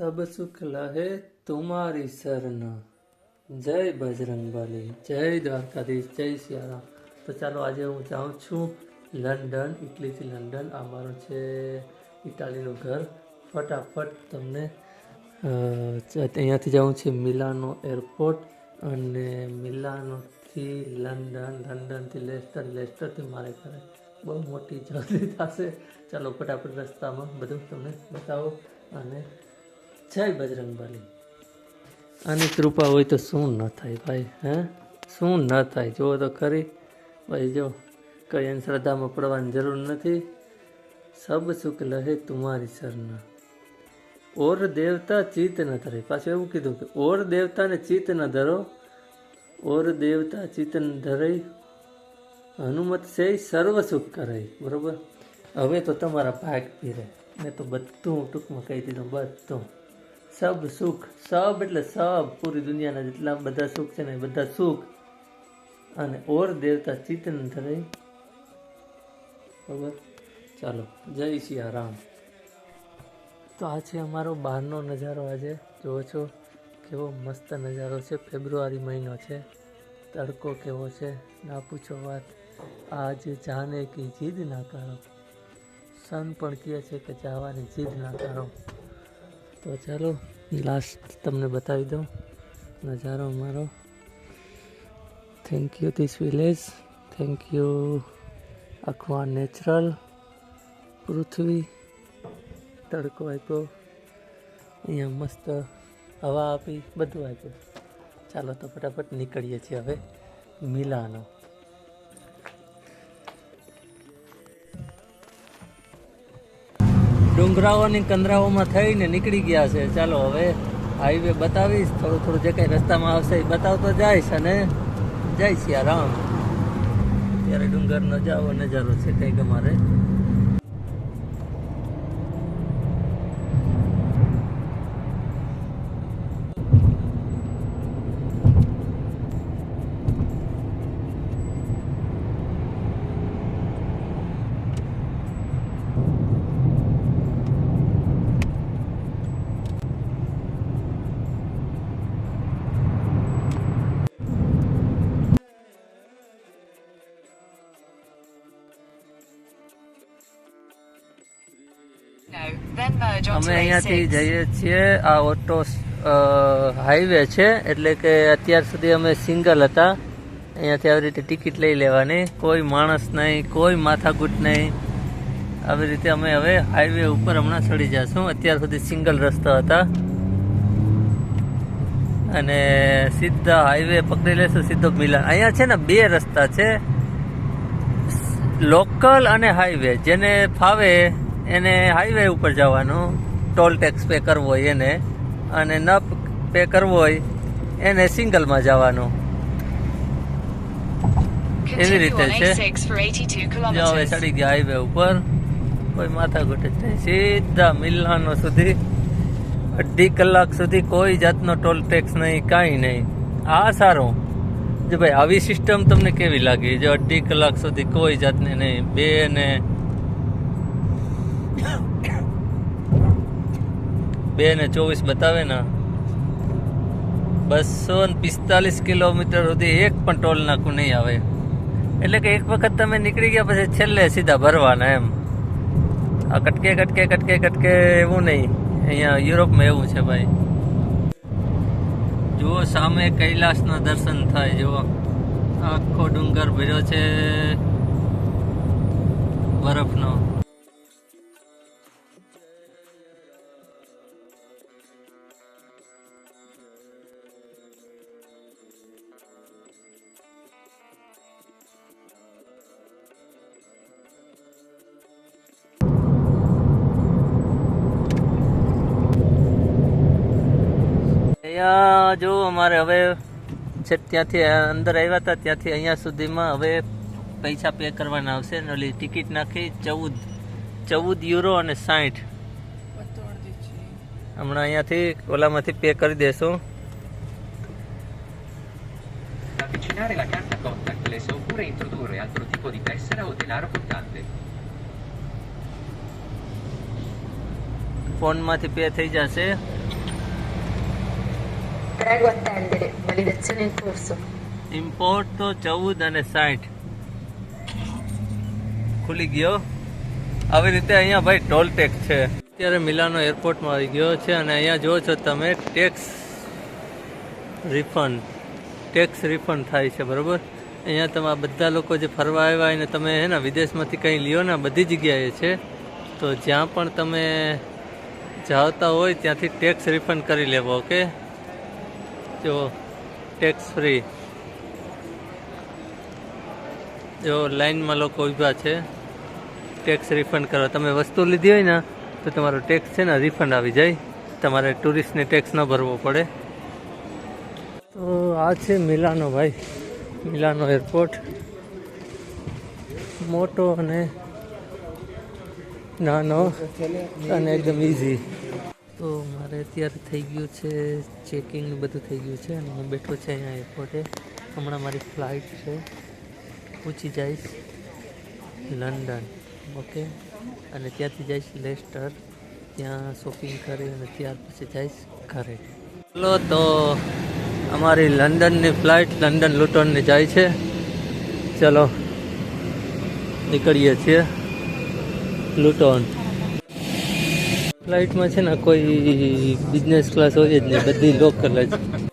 સબ સુખ લહે તુમારી શરણ જય બજરંગબલી જય દ્વારકાધીશ જય સિયારામ તો ચાલો આજે હું જાઉં છું લંડન ઇટલીથી લંડન આ મારું છે ઇટાલીનું ઘર ફટાફટ તમને અહીંયાથી જવું છે મિલાનો એરપોર્ટ અને મિલાનોથી લંડન લંડનથી લેસ્ટર લેસ્ટરથી મારે ઘરે બહુ મોટી જલ્દી થશે ચાલો ફટાફટ રસ્તામાં બધું તમને બતાવો અને જય બજરંગબલી. આની કૃપા હોય તો શું ન થાય ભાઈ, હે? શું ન થાય? જુઓ તો ખરી. ભાઈ, જો કઈ અંધશ્રદ્ધામાં શ્રદ્ધામાં પડવાની જરૂર નથી. સબ સુખ લહે તુમારી શરના ઓર દેવતા ચિત્ત ન ધરે. પાછું એવું કીધું કે ઓર દેવતાને ચિત્ત ન ધરો. ઓર દેવતા ચિત્ત ન ધરે. હનુમત છે સર્વ સુખ કરે. બરોબર? હવે તો તમારા ભાગ પીરે. મેં તો બધું ટૂંકમાં કહી દીધું, બધું. સબ સુખ, સબ એટલે સબ, પૂરી દુનિયાના જેટલા બધા સુખ છે ને બધા સુખ. અને ઓર દેવતા ચિતન ધરે. બરોબર ચાલો, જય સિયા રામ. તો આ છે અમારો બહારનો નજારો આજે. જુઓ છો, કેવો મસ્ત નજારો છે. ફેબ્રુઆરી મહિનો છે. તડકો કેવો છે. ના પૂછો વાત. આજ જાને કે જીદ ના કરો. સન પણ કહે છે કે જવાની જીદ ના કરો. તો ચાલો લાસ્ટ તમને બતાવી દઉં. નજારો અમારો. Thank you this village thank you આખું નેચરલ પૃથ્વી. તડકો આપ્યો. અહીંયા મસ્ત હવા આપી, બધું આપ્યું. ચાલો તો ફટાફટ નીકળીએ છીએ હવે. મિલાનો. ડુંગરાઓની કંદરાઓમાં થઈને નીકળી ગયા છે. ચાલો હવે હાઈવે બતાવીશ. થોડું થોડું જે કંઈ રસ્તામાં આવશે એ બતાવતો જઈશ અને જય સિયારામ ત્યારે ડુંગરનો જાવો, નજારો છે કંઈક અમારે. અમે અહીંયાથી જઈએ છીએ આ ઓટો હાઈવે છે એટલે કે અત્યાર સુધી અમે સિંગલ હતા. અહીંયાથી આવી રીતે ટિકિટ લઈ લેવાની. કોઈ માણસ નહીં કોઈ માથાકૂટ નહીં. આવી રીતે અમે હવે હાઈવે ઉપર હમણાં ચડી જશું અત્યાર સુધી સિંગલ રસ્તા હતા. અને સીધા હાઈવે પકડી લેશું સીધો મિલાન. અહીંયા છે ને બે રસ્તા છે. લોકલ અને હાઈવે જેને ફાવે એને હાઈવે ઉપર જવાનું. ટોલ ટેક્સ પે કરવો હોય એને. અને ન પે કરવો હોય એને સિંગલમાં જવાનું. એવી રીતે છે. A6 for 82 જો હવે ચડી ગયા હાઈવે ઉપર કોઈ માથા જ નહીં. સીધા મિલાનો સુધી અઢી કલાક સુધી કોઈ જાતનો ટોલ ટેક્સ નહીં કાંઈ નહીં. આ સારું. જો ભાઈ આવી સિસ્ટમ તમને કેવી લાગી? જો અઢી કલાક સુધી કોઈ જાતની નહીં બે ને બે ને ચોવીસ બતાવે ને, બસો ને પિસ્તાલીસ કિલોમીટર સુધી એક પણ ટોલ નાકું નહીં આવે. એટલે કે એક વખત તમે નીકળી ગયા પછી છેલ્લે સીધા ભરવાના એમ. આ કટકે કટકે કટકે કટકે એવું નહીં. અહીંયા યુરોપમાં એવું છે ભાઈ. જુઓ સામે કૈલાસના દર્શન થાય, જુઓ. આખો ડુંગર ભર્યો છે. બરફનો. જો અમારે હવે છે ત્યાંથી અંદર આવ્યા હતા, ત્યાંથી અહીંયા સુધીમાં હવે પૈસા પે કરવાના આવશે ઓલી ટિકિટ નાખી ચૌદ ચૌદ યુરો અને સાઠ હમણાં અહીંયાથી ઓલામાંથી પે કરી દેશું. ફોનમાંથી પે થઈ જશે Prego attendere, validazione in corso. તો ચૌદ અને સાઠ ખુલી ગયો આવી રીતે અહીંયા ભાઈ ટોલ ટેક્સ છે અત્યારે મિલાનો એરપોર્ટમાં આવી ગયો છે અને અહીંયા જુઓ છો તમે ટેક્સ રિફંડ ટેક્સ રિફંડ થાય છે બરાબર અહીંયા તમે બધા લોકો જે ફરવા આવ્યા અને તમે હે ને વિદેશમાંથી કંઈ લ્યો ને બધી જગ્યાએ છે તો જ્યાં પણ તમે જાવતા હોય ત્યાંથી ટેક્સ રિફંડ કરી લેવો ઓકે જો ટેક્સ ફ્રી જો લાઈનમાં લોકો ઊભા છે. ટેક્સ રિફંડ કરવા. તમે વસ્તુ લીધી હોય ને, તો તમારો ટેક્સ છે ને રિફંડ આવી જાય. તમારે ટુરિસ્ટને ટેક્સ ન ભરવો પડે. તો આ છે મિલાનો ભાઈ. મિલાનો એરપોર્ટ મોટો અને નાનો અને એકદમ ઇઝી તો મારે અત્યારે થઈ ગયું છે ચેકિંગ બધું થઈ ગયું છે અને હું બેઠો છે અહીંયા એરપોર્ટે હમણાં મારી ફ્લાઇટ છે. પૂછી જઈશ લંડન ઓકે અને ત્યાંથી જઈશ લેસ્ટર. ત્યાં શોપિંગ કરી અને ત્યાર પછી જઈશ ઘરે. ચલો તો અમારી લંડનની ફ્લાઇટ લંડન લુટોનની જાય છે. ચલો નીકળીએ છીએ લુટોન ફ્લાઇટમાં છે ને કોઈ બિઝનેસ ક્લાસ હોય જ નહીં. બધી લોકલ જ.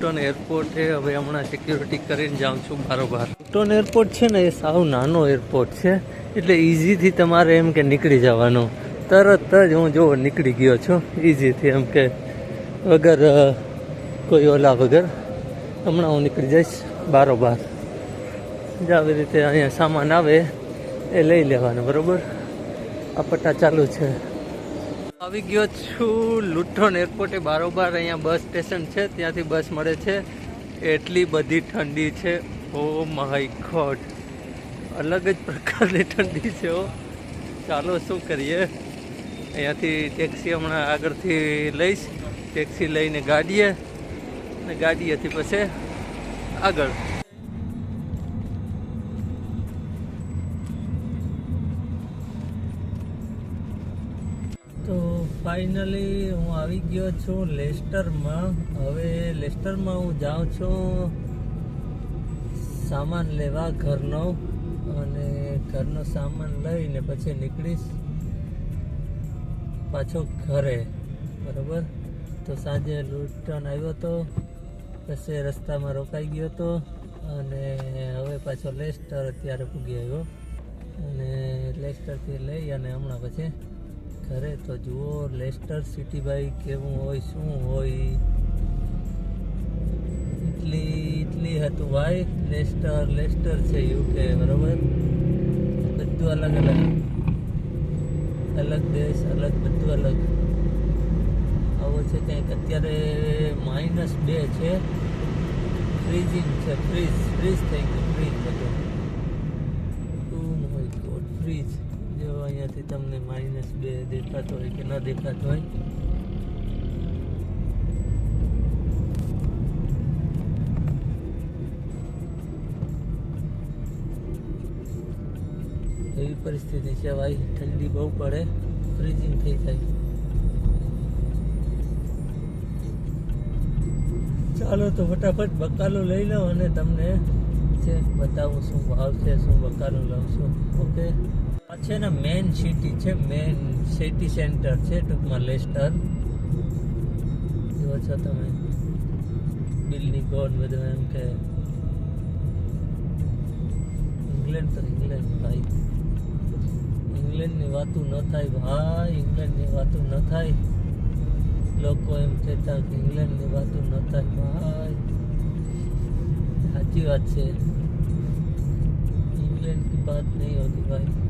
ટોન એરપોર્ટ છે હવે હમણાં સિક્યુરિટી કરીને જાઉં છું બારોબાર. ટોન એરપોર્ટ છે ને, એ સાવ નાનો એરપોર્ટ છે. એટલે ઇઝીથી તમારે એમ કે નીકળી જવાનું. તરત જ હું જો નીકળી ગયો છું. ઇઝીથી એમ કે વગર કોઈ ઓલા વગર. હમણાં હું નીકળી જઈશ બારોબાર. જે આવી રીતે અહીંયા સામાન આવે, એ લઈ લેવાનો, બરોબર? આ પટ્ટા ચાલુ છે. આવી ગયો છું લુટોન એરપોર્ટે બારોબાર અહીંયા બસ સ્ટેશન છે, ત્યાંથી બસ મળે છે. એટલી બધી ઠંડી છે. Oh my God. અલગ જ પ્રકારની ઠંડી છે ઓ ચાલો શું કરીએ? અહીંયાથી ટેક્સી હમણાં આગળથી લઈશ. ટેક્સી લઈને ગાડીએ. અને ગાડીએથી પછી આગળ. ફાઇનલી હું આવી ગયો છું લેસ્ટરમાં. હવે લેસ્ટરમાં હું જાઉં છું સામાન લેવા ઘરનો અને ઘરનો સામાન લઈને પછી નીકળીશ પાછો ઘરે. બરાબર? તો સાંજે લૂંટન આવ્યો હતો પછી રસ્તામાં રોકાઈ ગયો હતો અને હવે પાછો લેસ્ટર અત્યારે પૂગી આવ્યો. અને લેસ્ટરથી લઈ અને હમણાં પછી ઘરે તો જુઓ લેસ્ટર સિટી ભાઈ કેવું હોય, શું હોય? ઇટલી ઇટલી હતું ભાઈ લેસ્ટર લેસ્ટર છે યુકે બરોબર? બધું અલગ અલગ. અલગ દેશ, અલગ, બધું અલગ. આવો છે કંઈક. અત્યારે માઇનસ બે છે. ફ્રીઝિંગ છે ફ્રીઝ ફ્રીઝ થઈ ગયું ફ્રીઝ બધું. હોય ગોડ ફ્રીજ જો અહીંયાથી તમને માઇનસ બે દેખાતો હોય કે ન દેખાતો હોય. એવી પરિસ્થિતિ છે ભાઈ ઠંડી બહુ પડે ફ્રીઝિંગ થઈ જાય. ચાલો તો ફટાફટ બકાલો લઈ લો અને તમને છે બતાવું શું ભાવ છે, શું બકાલો લઉં છું. ઓકે આ છે ને મેન સિટી છે મેન સિટી સેન્ટર છે ટૂંકમાં લેસ્ટર જુઓ છો તમે બિલ્ડિંગ ગોન બધું એમ કે ઇંગ્લેન્ડ તો ઇંગ્લેન્ડ ભાઈ ઇંગ્લેન્ડની વાતું ન થાય ભાઈ ઇંગ્લેન્ડની વાતું ન થાય લોકો એમ કહેતા કે ઇંગ્લેન્ડની વાતું ન થાય ભાઈ સાચી વાત છે इंग्लैंड की बात नहीं होती भाई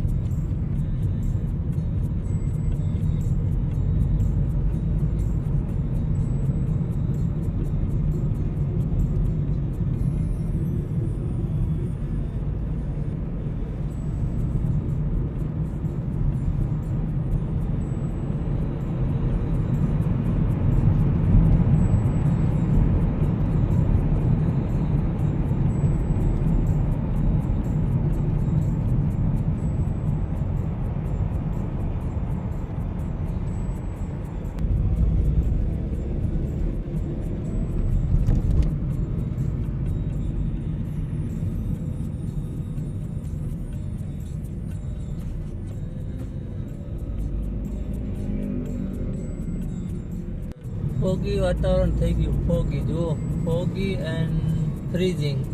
ફોગી વાતાવરણ થઈ ગયું. ફોગી, જુઓ. ફોગી એન્ડ ફ્રીઝિંગ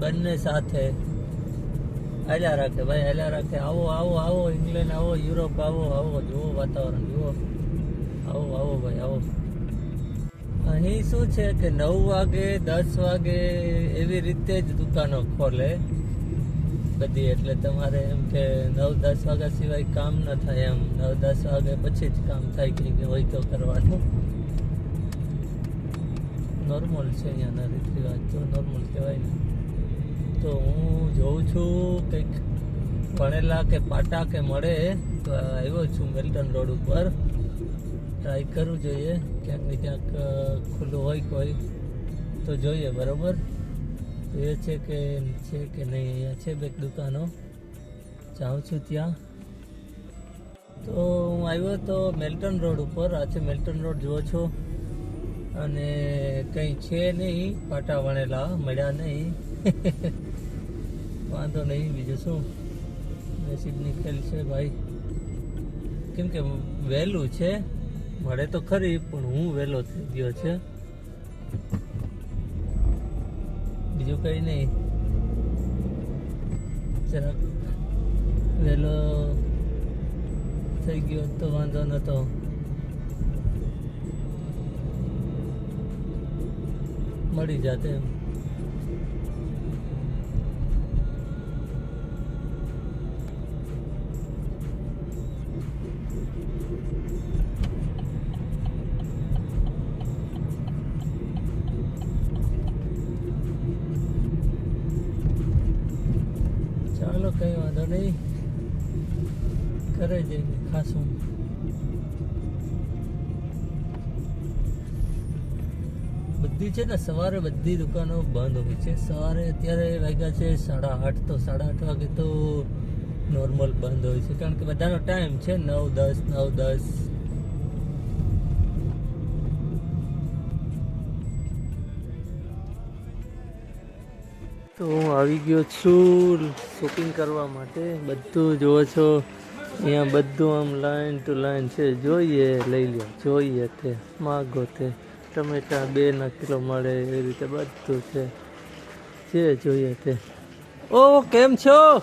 બંને સાથે. હાલ્યા રાખે ભાઈ હાલ્યા રાખે. આવો આવો આવો ઇંગ્લેન્ડ આવો યુરોપ આવો આવો, જુઓ વાતાવરણ, જુઓ. આવો આવો ભાઈ, આવો. અહીં શું છે કે નવ વાગે, દસ વાગે એવી રીતે જ દુકાનો ખોલે. બધી એટલે તમારે એમ કે નવ, દસ વાગ્યા સિવાય કામ ન થાય એમ. નવ, દસ વાગે પછી જ કામ થાય કે હોય તો કરવાનું. નોર્મલ છે અહીંયાના રીત રિવાજ તો નોર્મલ કહેવાય ને. તો હું જોઉં છું કંઈક ભણેલા કે પાટા કે મળે, તો આવ્યો છું મેલ્ટન રોડ ઉપર. ટ્રાય કરવું જોઈએ, ક્યાંક ને ક્યાંક ખુલ્લું હોય કોઈ. તો જોઈએ, બરાબર? તો એ છે કે છે કે નહીં, અહીંયા છે બેક દુકાનો. જાઉં છું ત્યાં. તો હું આવ્યો તો મેલ્ટન રોડ ઉપર. આ છે મેલ્ટન રોડ, જુઓ છો. અને કંઈ છે નહીં પાટા વણેલા, મળ્યા નહીં. વાંધો નહીં, બીજું શું? નસીબની ખેલ છે ભાઈ. કેમ કે વહેલું છે મળે તો ખરી, પણ હું વહેલો થઈ ગયો છે. બીજું કંઈ નહીં. જરાક વહેલો થઈ ગયો તો વાંધો નહોતો. મળી જાતે એમ. બધી છે ને, સવારે બધી દુકાનો બંધ હોય છે. સવારે અત્યારે વાગ્યા છે સાડા આઠ, તો સાડા આઠ વાગે તો નોર્મલ બંધ હોય છે. કારણ કે બધાનો ટાઈમ છે નવ, દસ નવ, દસ. તો હું આવી ગયો છું શોપિંગ કરવા માટે. બધું જુઓ છો, અહીંયા બધું આમ લાઈન ટુ લાઈન છે. જોઈએ, લઈ લો જોઈએ તે, માગો તે. ટમેટા બે ના કિલો મળે એ રીતે બધું છે. જે જોઈએ તે. ઓ, કેમ છો?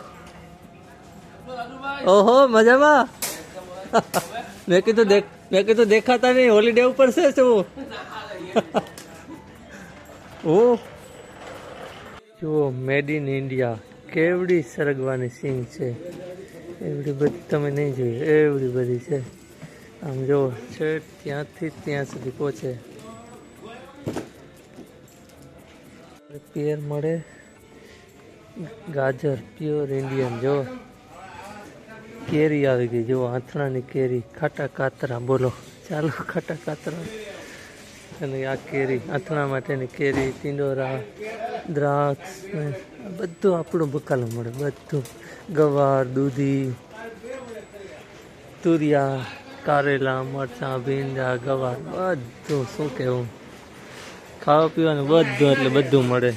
ઓહો, મજામાં? મેં કીધું દેખ, મેં કીધું દેખાતા નહીં હોલિડે ઉપર છે શું? ઓ. જુઓ મેડ ઇન ઇન્ડિયા કેવડી સરગવાની સિંગ છે. એવડી બધી તમે નહીં જોઈ, એવડી બધી છે. આમ જો, છે, ત્યાંથી ત્યાં સુધી પહોંચે. પેર મળે. ગાજર પ્યોર ઇન્ડિયન જો. કેરી આવી ગઈ, જો આથણાની કેરી. ખાટા કાતરા, બોલો. ચાલો, ખાટા કાતરા. અને આ કેરી આંથણા માટેની કેરી, ટિંડોરા, દ્રાક્ષ બધું આપણું બકાલો મળે, બધું. ગવાર, દૂધી, તુરિયા, કારેલા, મરચાં, ભીંડા, ગવાર, બધું શું કહેવું? ખાવા પીવાનું બધું એટલે બધું મળે.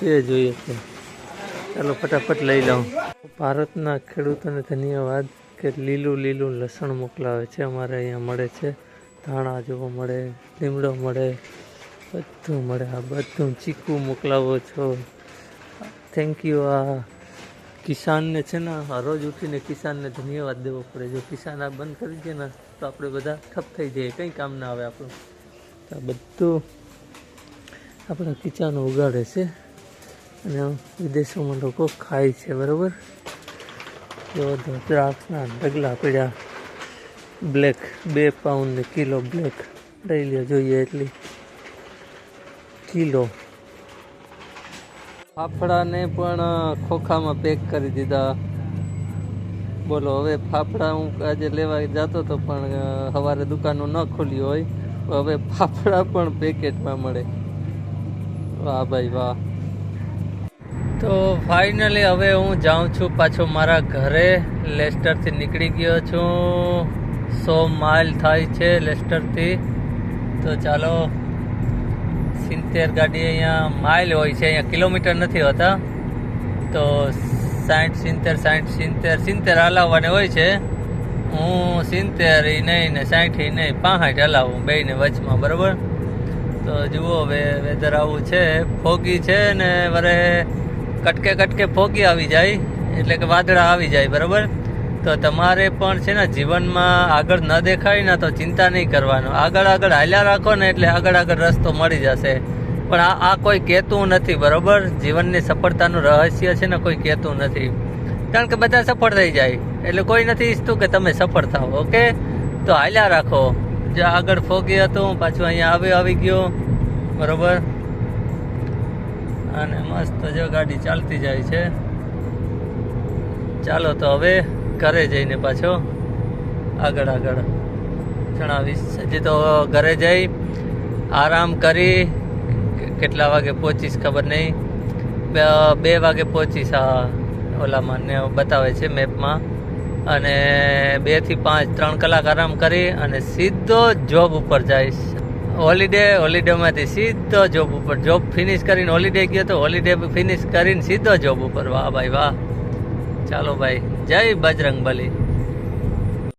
જે જોઈએ છે. ચાલો ફટાફટ લઈ લઉં. ભારતના ખેડૂતોને ધન્યવાદ કે લીલું લીલું લસણ મોકલાવે છે. અમારે અહીંયા મળે છે. ધાણા જોવા મળે, લીમડો મળે, બધું મળે. આ બધું ચીકુ મોકલાવો છો. થેન્ક યુ આ કિસાનને છે ને રોજ ઉઠીને કિસાનને ધન્યવાદ દેવો પડે. જો કિસાન આ બંધ કરી દે ને, તો આપણે બધા ઠપ થઈ જઈએ. કંઈ કામ ના આવે આપણું. આ બધું આપણા કિચાનો ઉગાડે છે. અને વિદેશોમાં લોકો ખાય છે, બરાબર? એવા દ્રાક્ષના ઢગલા પડ્યા. બ્લેક, બે પાઉન્ડ કિલો બ્લેક. લઈ લ્યો જોઈએ એટલી. કિલો. ફાફડાને પણ ખોખામાં પેક કરી દીધા. બોલો, હવે ફાફડા હું આજે લેવા જતો હતો પણ સવારે દુકાનો ન ખુલી હોય. હવે ફાફડા પણ પેકેટમાં મળે. વાહ ભાઈ વાહ. તો ફાઇનલી હવે હું જાઉં છું પાછો મારા ઘરે. લેસ્ટરથી નીકળી ગયો છું. સો માઇલ થાય છે લેસ્ટરથી. તો ચાલો, સિત્તેર ગાડી અહીંયા માઇલ હોય છે. અહીંયા કિલોમીટર નથી હોતા. તો સાઠ સિત્તેર સાઠ સિત્તેર સિત્તેર હલાવવાને હોય છે. હું સિત્તેર નહીં ને સાઠ નહીં, પાંસઠ હલાવું બે ને વચમાં, બરાબર? તો જુઓ હવે વેધર આવું છે, ફોગી છે ને વરે કટકે કટકે ફોગી આવી જાય, એટલે કે વાદળા આવી જાય, બરાબર? તો તમારે પણ છે ને જીવનમાં આગળ ન દેખાય ને તો ચિંતા નહીં કરવાનો. આગળ આગળ હાલ્યા રાખો ને એટલે આગળ આગળ રસ્તો મળી જશે. પણ આ આ કોઈ કહેતું નથી, બરાબર? જીવનની સફળતાનું રહસ્ય છે ને કોઈ કહેતું નથી. કારણ કે બધા સફળ થઈ જાય. એટલે કોઈ નથી ઈચ્છતું કે તમે સફળ થાઓ ઓકે? તો હાલ્યા રાખો. જો આગળ ફોગી હતું પાછું અહીંયા આવે આવી ગયો. બરોબર? અને મસ્ત જો ગાડી ચાલતી જાય છે. ચાલો તો હવે ઘરે જઈને પાછો આગળ આગળ જણાવીશ. હજી તો ઘરે જઈ આરામ કરી. કેટલા વાગે પહોંચીશ ખબર નહીં. બે- વાગે પહોંચીશ આ ઓલામાં ને બતાવે છે મેપમાં. અને બેથી પાંચ, ત્રણ કલાક આરામ કરી અને સીધો જોબ ઉપર જઈશ હોલિડે હોલિડેમાંથી સીધો જોબ ઉપર જોબ ફિનિશ કરીને હોલિડે ગયો તો હોલિડે ફિનિશ કરીને સીધો જોબ ઉપર. વાહ ભાઈ, વાહ. ચાલો ભાઈ, જય બજરંગ બલી